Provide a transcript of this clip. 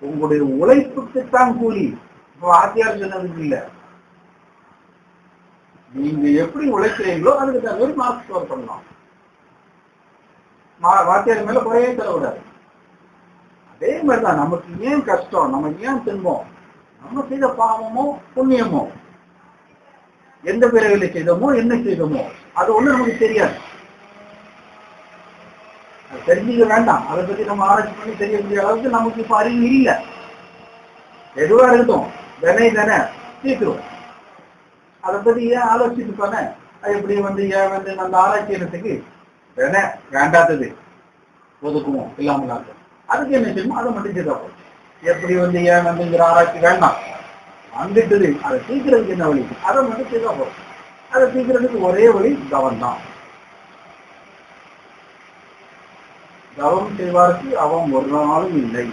உங்களுடைய உழைப்புக்குத்தான் கூலி. இப்போ வாத்தியார் சொன்னதுக்கு இல்ல. நீங்க எப்படி உழைக்கிறீங்களோ அதுக்கு தகுந்த மாதிரி மார்க் ஸ்கோர் பண்ணலாம். மா- வாத்தியார் மேல குறையே தரக்கூடாது. அதே மாதிரிதான் நமக்கு ஏன் கஷ்டம்? நமக்கு ஏன் துன்பம்? நம்ம செய்த பாவமோ புண்ணியமோ? எந்த பிறவில செய்தோமோ என்ன செய்தோமோ? அது ஒண்ணு நமக்கு தெரியாது. தெரிஞ்சுக்க வேண்டாம். அதை பத்தி நம்ம ஆராய்ச்சி பண்ணி தெரியக்கூடிய அளவுக்கு நமக்கு இப்ப அறிவு இல்லை. எதுவா இருக்கட்டும் தினை தானே சீக்கிரம் அதை பத்தி ஏன் ஆலோசிச்சு தானே அது எப்படி வந்து ஏன் வந்து அந்த ஆராய்ச்சி என்னத்துக்கு தினை வேண்டாதது ஒதுக்குவோம் இல்லாமல் அதுக்கு என்ன செய்யணும் அதை மட்டும் செய்தா போதும். எப்படி வந்து ஏன் வந்துங்கிற ஆராய்ச்சி வேண்டாம்? வந்துட்டது. அதை தீக்கிறதுக்கு என்ன வழி? அதை மட்டும் செய்தா போதும். அதை தீக்கிறதுக்கு ஒரே வழி கவனம் தான் தவம் செய்வார்க்கு அவம் ஒரு நாளும் இல்லை.